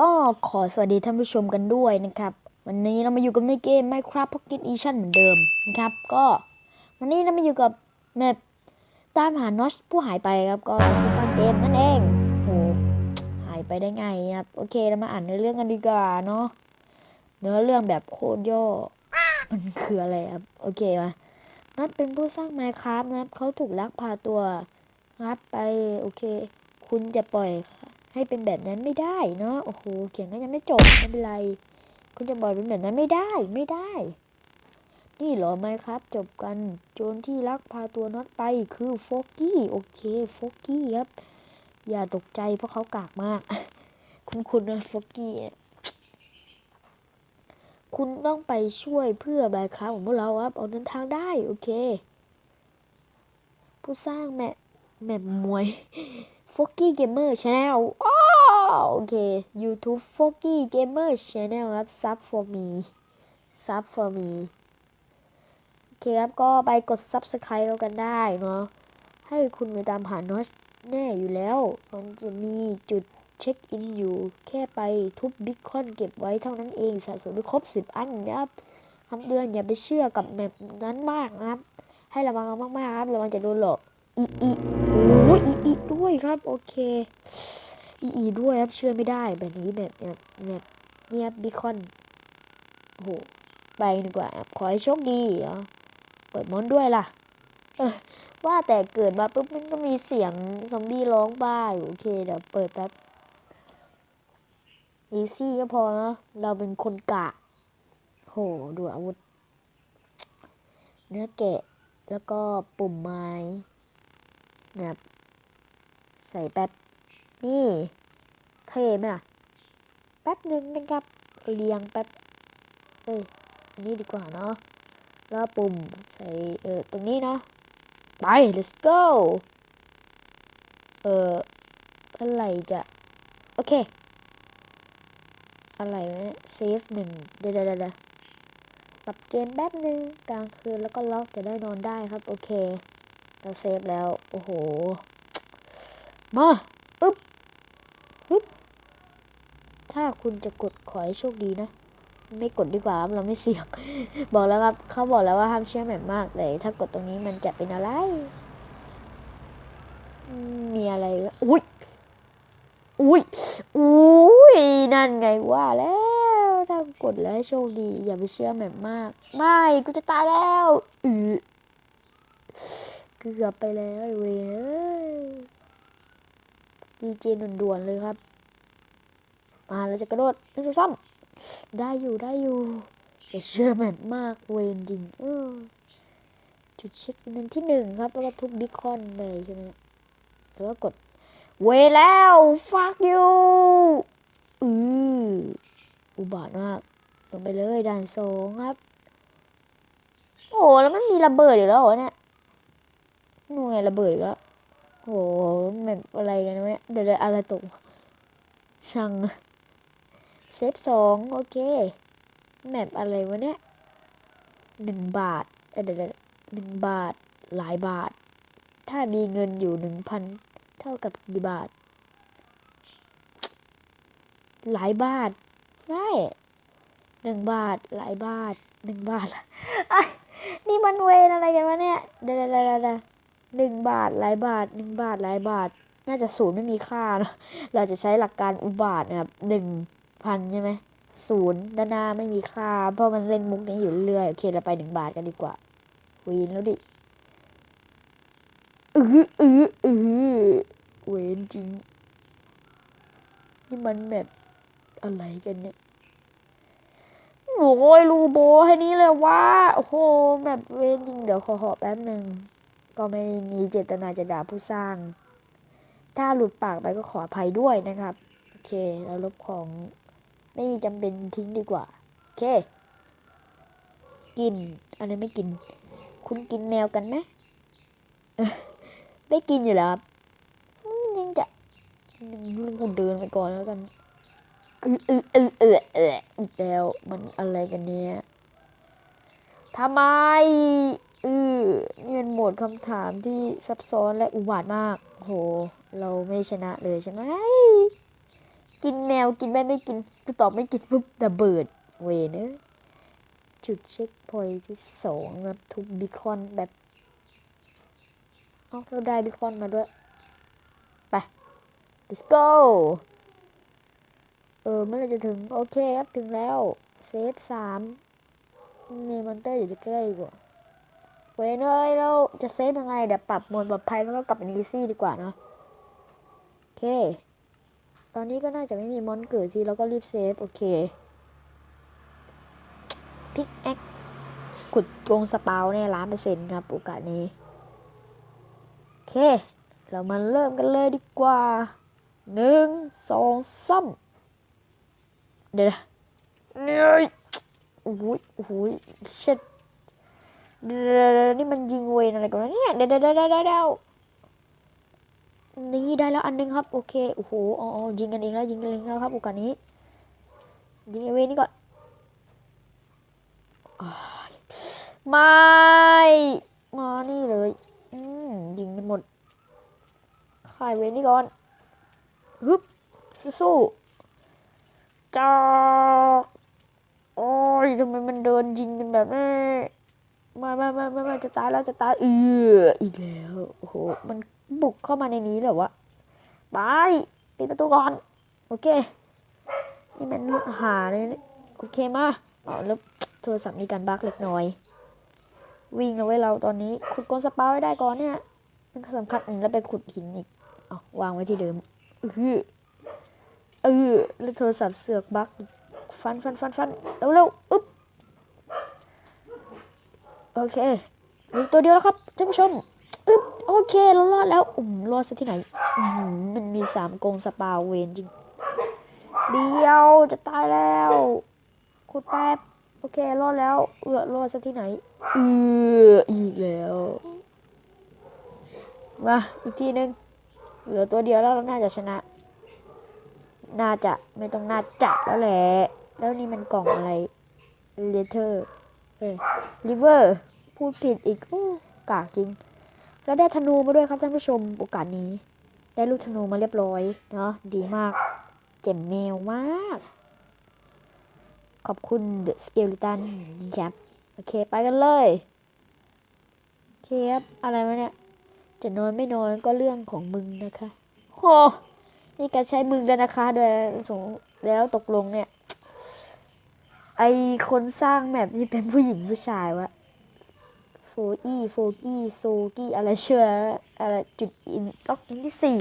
ก็ขอสวัสดีท่านผู้ชมกันด้วยนะครับ วันนี้เรามาอยู่กับในเกม Minecraft Pocket Edition เหมือนเดิมนะครับ ก็วันนี้เรามาอยู่กับแมปตามหานอชผู้หายไปครับก็ผู้สร้างเกมนั่นเองโหหายไปได้ไงครับโอเคเรามาอ่านเนื้อเรื่องกันดีกว่าเนาะเนื้อเรื่องแบบโคตรย่อมันคืออะไรครับโอเคมานัดเป็นผู้สร้าง Minecraft นะครับเขาถูกลักพาตัวงับไปโอเค คุณจะปล่อย ให้เป็นแบบนั้นไม่ได้เนาะโอ้โหเขียนก็ยังไม่จบไม่เป็นไร คุณจะบอกเป็นแบบนั้นไม่ได้ไม่ได้ นี่เหรอไหมครับ จบกันโจรที่ลักพาตัวน็อตไปคือโฟกี้โอเคโฟกี้ครับ อย่าตกใจเพราะเขากากมาก คุณคุณนะโฟกี้คุณต้องไปช่วยเพื่อแบคครับของพวกเราครับออกเดินทางได้โอเค ผู้สร้างแมปแมปมวย o g y Gamer Channel อ้าวโอเค YouTube f o g y Gamer Channel ครับ Sub for me Sub for me โอเคครับ ก็ไปกด Subscribe เรากันได้เนาะให้คุณไปตามหานอชแน่อยู่แล้ว มันจะมีจุดเช็คอินอยู่ แค่ไปทุบบิ๊กคอนเก็บไว้เท่านั้นเองสะสมไปครบ 10 อันนะครับคำเตือนอย่าไปเชื่อกับแมปนั้นมากนะครับ ให้ระวังมากๆครับ ระวังจะโดนหลอกอีอี ด้วยครับ โอเคอีอีด้วยครับเชื่อไม่ได้แบบนี้แบบแบบแบบเนี่ยบิคอนโอ้โหไปดีกว่าขอให้โชคดีเนะเปิดมอนด้วยล่ะ เออว่าแต่เกิดมาปุ๊บมันก็มีเสียงซอมบี้ร้องบ้าอยู่โอเคเดี๋ยวเปิดแป๊บอีซี่ก็พอเนาะเราเป็นคนกะ โหดูอาวุธ เนื้อแกะแล้วก็ปุ่มไม้นะครับ ใส่แป๊บ นี่เท่ไหมล่ะ แป๊บหนึ่งนะครับ เรียงแป๊บ เอ้ยอันนี้ดีกว่าเนาะ แล้วปุ่มใส่เออตรงนี้เนาะ ไป let's go เอออะไรจะ โอเค อะไรวะเนี่ยเซฟหนึ่งเดี๋ยวเดี๋ยวเดี๋ยวปรับเกมแป๊บหนึ่งกลางคืนแล้วก็ล็อกจะได้นอนได้ครับ โอเค เราเซฟแล้ว โอ้โห มาอึ๊บอึ๊บถ้าคุณจะกดขอให้โชคดีนะ ไม่กดดีกว่าครับเราไม่เสี่ยง บอกแล้วครับเขาบอกแล้วว่าห้ามเชื่อแมปมากแต่ถ้ากดตรงนี้มันจะเป็นอะไรอืมมีอะไรวะอุ้ยอุ้ยอุ้ยนั่นไงว่าแล้วถ้ากดแล้วให้โชคดี อย่าไปเชื่อแมปมาก ไม่กูจะตายแล้วอือเกือบไปแล้วไอ้เวยเอ้ย ดีเจด่วนๆเลยครับ มาเราจะกระโดดนึกซ้ำได้อยู่ได้อยู่อย่าเชื่อแบบมากเวนจริงเออจุดเช็คนั้นที่หนึ่งครับ แล้วก็ทุบบิคอนเลยใช่ไหมแล้วก็กดเวแล้ว fuck you อืออุบาทมากลงไปเลยด่านสองครับ โอ้แล้วมันมีระเบิดอยู่แล้วเหรอเนี่ยหน่วยระเบิดแล้ว หแบบอะไรกันวะเนี่ยเดี๋ยวอะไรตกช่างเซฟสองโอเค แมปอะไรวะเนี่ยหนึ่งบาทเอ้ยเดี๋ยวหนึ่งบาทหลายบาท ถ้ามีเงินอยู่หนึ่งพันเท่ากับกี่บาท หลายบาทใช่หนึ่งบาทหลายบาทหนึ่งบาท นี่มันเวรอะไรกันวะเนี่ยเดี๋ยวๆๆๆ หนึ่งบาทหลายบาทหนึ่งบาทหลายบาท น่าจะศูนย์ไม่มีค่านะเราจะใช้หลักการอุบาทนะครับหนึ่งพันใช่ไหมศูนย์ด้านหน้าไม่มีค่า เพราะมันเล่นมุกนี้อยู่เรื่อยโอเคเราไปหนึ่งบาทกันดีกว่าวีนแล้วดิอืออืออือเวนจริงนี่มันแบบอะไรกันเนี่ยโอ้ยรูโบให้นี้เลยว่าโอ้โหแบบเวนจริงเดี๋ยวขอหอแป๊บหนึ่ง ก็ไม่มีเจตนาจะด่าผู้สร้าง ถ้าหลุดปากไปก็ขออภัยด้วยนะครับ โอเคเราลบของไม่จำเป็นทิ้งดีกว่า โอเค กินอะไรไม่กิน คุณกินแมวกันไหมไม่กินอยู่แล้วครับยังจะกูเดินไปก่อนแล้วกันเออเออเออเออเอออีกแล้วมันอะไรกันเนี่ยทำไม ออนี่เป็นโหมดคำถามที่ซับซ้อนและอุบาทมาก โห เราไม่ชนะเลยใช่ไหม กินแมวกินแม่ไม่กินกูตอบไม่กินปุ๊บระเบิด เวเนอะจุดเช็คพอยท์ที่สองนะทุบบิคอนแบบเอาเราได้บิคอนมาด้วย ไป let's go เออเมื่อไรจะถึง โอเคครับ ถึงแล้ว เซฟสามมีมอนเตอร์อยู่ใกล้กว่า เว้ยเนยเราจะเซฟยังไงเดี๋ยวปรับโหมดปลอดภัยแล้วก็กลับเป็นอีซี่ดีกว่าเนาะโอเค ตอนนี้ก็น่าจะไม่มีมอนเกิดที่เราก็รีบเซฟโอเคพิกแอคขุดกงสปาวเนี่ยล้านเปอร์เซ็นต์ครับโอกาสนี้ โอเค เรามาเริ่มกันเลยดีกว่าหนึ่งสองสามเดี๋ยวเนี่ยโอ้โหโอ้โหเช็ดเดี๋ย นี่มันยิงเวนอะไรกันเนี่ยเดี๋ยวเดี๋ยวเดี๋ยวนี่ได้แล้วอันหนึงครับ โอเคโอ้โหอ๋อยิงกันเองแล้วยิงกันเองแล้วครับโอกาสนี้ ยิงไอเวนนี่ก่อนไม่มานี่เลยอืมยิงกันหมดข่ายเวนนี่ก่อนฮึบสู้ๆจอกโอ้ยทำไมมันเดินยิงกันแบบนี้ มามามามามาจะตายแล้วจะตายเอออีกแล้วโอ้โหมันบุกเข้ามาในนี้เหรอวะไปปิดประตูก่อน โอเค นี่มันหาเลยโอเคมาเอแล้วโทรศัพท์มีการบั๊กเล็กน้อย วิ่งเอาไว้เราตอนนี้ขุดกลสปาไว้ได้ก่อนเนี่ยมันสำคัญแล้วไปขุดหินอีกเอาวางไว้ที่เดิมเออเออแล้วโทรศัพท์เสือกบั๊กฟันฟันฟันฟันเร็วเร็วอึ๊บ โอเคมีตัวเดียวแล้วครับท่านผู้ชมอึ๊บโอเคเรารอดแล้วอืมรอดซะที่ไหนอืมมันมีสามกงสปาเวนจริง เดียวจะตายแล้วขุดแป๊บโอเครอดแล้วเอือรอดซะที่ไหนเอืออีกแล้วมาอีกทีหนึ่งเหลือตัวเดียวแล้วเราน่าจะชนะ น่าจะไม่ต้องน่าจะแล้วแหละแล้วนี่มันกล่องอะไร letter เอ้ ย river พูดผิดอีกโอ้กากจริง แล้วได้ธนูมาด้วยครับท่านผู้ชมโอกาสนี้ ได้ลูกธนูมาเรียบร้อยเนาะดีมาก เจ็มแมวมาก ขอบคุณ The Skeleton นี่ครับโอเคไปกันเลยเคครับอะไรวะเนี่ย จะนอนไม่นอนก็เรื่องของมึงนะคะโหนี่การใช้มึงแล้วนะคะโดยสงแล้วตกลงเนี่ย ไอคนสร้างแมปนี่เป็นผู้หญิงผู้ชายวะโฟอี้โฟกี้โซกี้อะไรเชื่ออะไรจุดอินล็อกอินที่สี่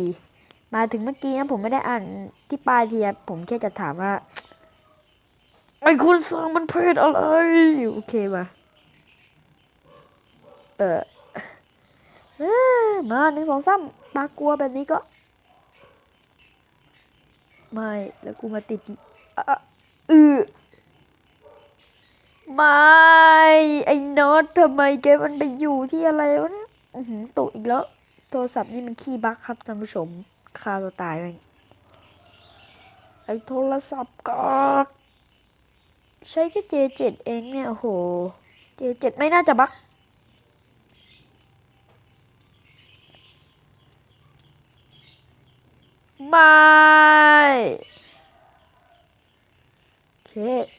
มาถึงเมื่อกี้นะผมไม่ได้อ่านที่ปลายทีครับผมแค่จะถามว่า ไอคนสร้างมันเพศอะไร โอเคมาเออเออมาหนึ่งสองสามปากลัวแบบนี้ก็ ไม่ แล้วกูมาติดอะเออ ไม่ไอ้น็อตทำไมแกมันไปอยู่ที่อะไรวะเนี่ยอื้อหือตกอีกแล้ว โทรศัพท์นี่มันขี้บั๊กครับท่านผู้ชมฆ่าตัวตายไปไอ้โทรศัพท์ก็ใช้แค่ J7 เจเองเนี่ยโอ้โห J7 ไม่น่าจะบั๊กไม่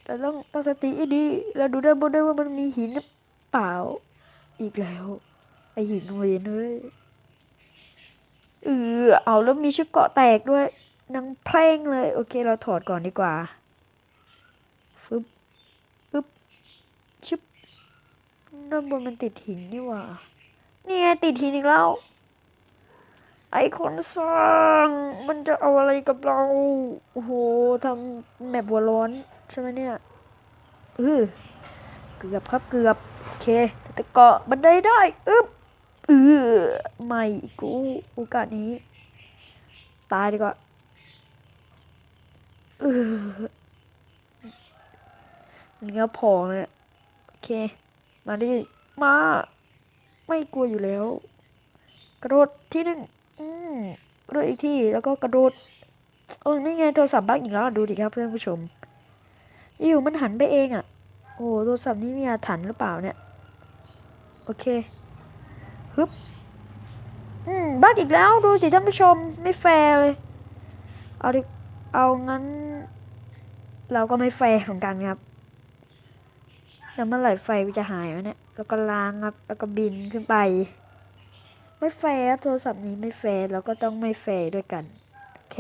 เราต้องตั้งสติให้ดีแล้วดูด้านบนด้วยว่ามันมีหินเปล่า อีกแล้ว ไอหินเวนเฮ้ยเออเอาแล้วมีชุดเกาะแตกด้วยนางเพลงเลย โอเค เราถอดก่อนดีกว่าฟึบฟึบชุบด้านบนมันติดหินนี่ว่าเนี่ไงติดหินอีกแล้ว ไอคนสร้าง มันจะเอาอะไรกับเรา โอ้โหทำแมปวัวร้อน ใช่ไหมเนี่ยเออเกือบครับเกือบโอเค แต่เกาะบันไดได้อึ๊บเออไม่กูโอกาสนี้ ตายดีกว่าเออเงี้ยพองเลยโอเค มาดิมา ไม่กลัวอยู่แล้ว กระโดดที่หนึ่งอืมกระโดดอีกที่แล้วก็กระโดดเออนี่ไงโทรศัพท์บั๊กอีกแล้วดูดิครับเพื่อนผู้ชม อยู่มันหันไปเองอะ โอ้โหโทรศัพท์นี่มีอาถรรพ์หรือเปล่าเนี่ย โอเคฮึบอืมบักอีกแล้วดูสิท่านผู้ชมไม่แฟร์เลย เอาดิเอางั้น เราก็ไม่แฟร์ของกันครับแล้วเมื่อไหร่ไฟจะหายวะเนี่ยแล้วก็ล้างครับแล้วก็บินขึ้นไป ไม่แฟร์โทรศัพท์นี้ไม่แฟร์เราก็ต้องไม่แฟร์ด้วยกัน โอเค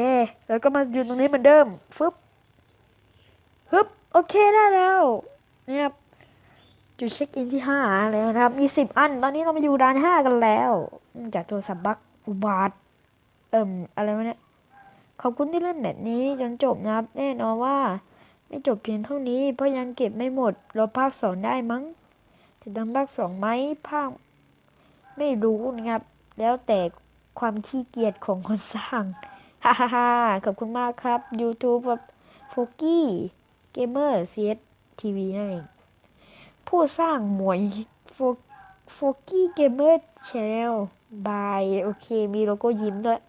แล้วก็มายืนตรงนี้เหมือนเดิมฟึบฟึบ โอเคได้แล้วนี่ยครับจุดเช็คอินที่ห้าแล้วนะครับมีสิบอัน ตอนนี้เรามาอยู่ด่านห้ากันแล้วจากโทรศัพท์บักอุบาทเอิ่มอะไรวะเนี่ยขอบคุณที่เล่นแบบนี้จนจบนะครับ แน่นอนว่า ไม่จบเพียงเท่านี้เพราะยังเก็บไม่หมดเราภาคสองได้มั้งจะทำภาคสองไหมภาคไม่รู้นะครับ แล้วแต่ความขี้เกียจของคนสร้างฮ่าฮ่าฮ่าขอบคุณมากครับ YouTube แบบโฟกี้ เกมเมอร์เซียทีวีนั่นเองผู้สร้างหมวยโฟกี้เกมเมอร์ชแนลบายโอเค มีโลโก้ยิ้มด้วย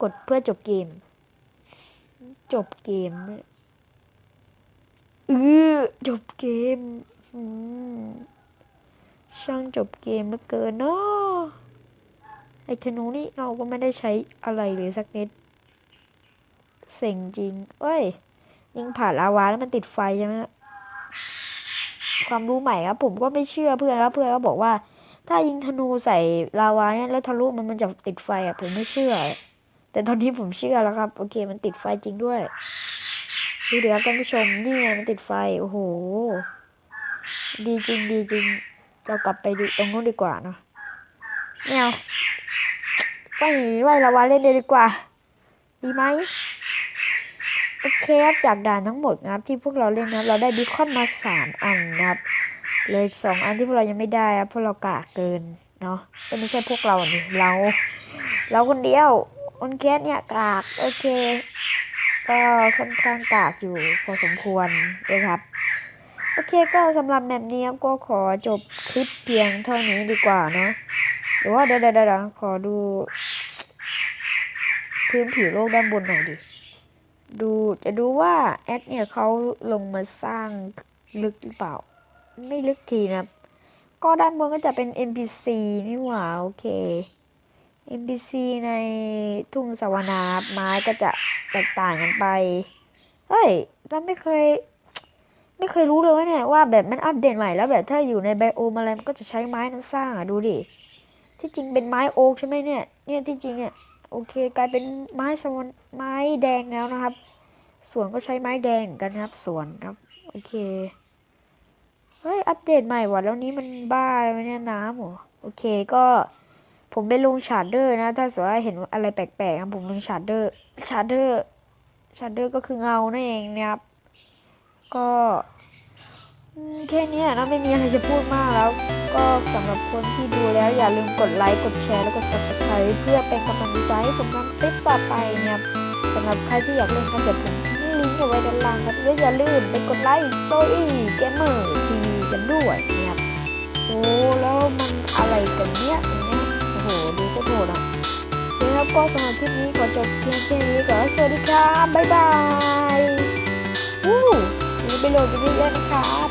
กดเพื่อจบเกม จบเกมเออจบเกมอืมช่างจบเกมเหลือเกินเนาะไอ้ธนูนี่เราก็ไม่ได้ใช้อะไรเลยสักนิดเซ็งจริง เอ้ย ยิงผ่านลาวาแล้วมันติดไฟใช่ไหมนะความรู้ใหม่ครับ ผมก็ไม่เชื่อเพื่อนครับ เพื่อนก็บอกว่า ถ้ายิงธนูใส่ลาวาเนี่ยแล้วทะลุมันมันจะติดไฟอะผมไม่เชื่อ แต่ตอนนี้ผมเชื่อแล้วครับ โอเค มันติดไฟจริงด้วยดูเดี๋ยวครับท่านผู้ชมนี่ไงมันติดไฟโอ้โหดีจริงดีจริง เรากลับไปดูตรงนู้นดีกว่าเนาะแมวไปไหวละวาเล่นเลยดีกว่า ดีไหม โอเคครับ จากด่านทั้งหมดนะครับ ที่พวกเราเล่นนะเราได้บิคอนมาสามอันนะครับเหลยสองอันที่พวกเรายังไม่ได้ครับเพราะเรากากเกินเนาะแต่ไม่ใช่พวกเราดิเรา เราคนเดียวอนแคสเนี่ยกากโอเค ก็ค่อนข้างกากอยู่พอสมควรนะครับโอเคก็สำหรับแบบนี้ก็ขอจบคลิปเพียงเท่านี้ดีกว่าเนาะหรือว่าเดี๋ยวเดี๋ยวเดี๋ยวขอดู พื้นผิวโลกด้านบนหน่อยดิ ดูจะดูว่าแอดเนี่ยเขาลงมาสร้างลึกหรือเปล่า ไม่ลึกทีนะก็ด้านบนก็จะเป็น NPC นี่หว่าโอเค NPC ในทุ่งสวนาไม้ก็จะแตกต่างกันไป เฮ้ย เราไม่เคย ไม่เคยรู้เลยว่าเนี่ยว่าแบบมันอัปเดตใหม่แล้วแบบถ้าอยู่ในไบโอมอะไรมันก็จะใช้ไม้นั้นสร้างอะดูดิ ที่จริงเป็นไม้โอ๊กใช่ไหมเนี่ย เนี่ยที่จริงเนี่ย โอเคกลายเป็นไม้สวรไม้แดงแล้วนะครับ สวนก็ใช้ไม้แดงกันครับ สวนครับ โอเคเฮ้ยอัปเดตใหม่ว่ะแล้วนี้มันบ้าอะไรวเนี่ยน้ำหรอโอเคก็ผมไปลงชาร์เดอร์นะ ถ้าสมมติว่าเห็นอะไรแปลกๆนะผมลงชาร์เดอร์ชาร์เดอร์ชาร์เดอร์ก็คือเงานั่นเองนะครับ ก็แค่นี้นะไม่มีอะไรจะพูดมากแล้ว ก็สำหรับคนที่ดูแล้วอย่าลืมกดไลค์กดแชร์แล้วก็ subscribe เพื่อเป็นกำลังใจให้ผมทำคลิปต่อไปเนี่ยสำหรับใครที่อยากเล่นก็เดี๋ยวผมทิ้งลิงก์เอาไว้ด้านล่างครับแล้วอย่าลืมไปกดไลค์โซอี้เกมเมอร์ทีวีกันด้วยเนี่ยโอ้แล้วมันอะไรกันเนี่ยอย่างเงี้ยโอ้โหดูก็โหดอะแล้วก็สำหรับคลิปนี้ขอจบเพียงแค่นี้ก่อนสวัสดีครับบ๊ายบายวู้อย่าไปโหลดกันเยอะๆนะครับ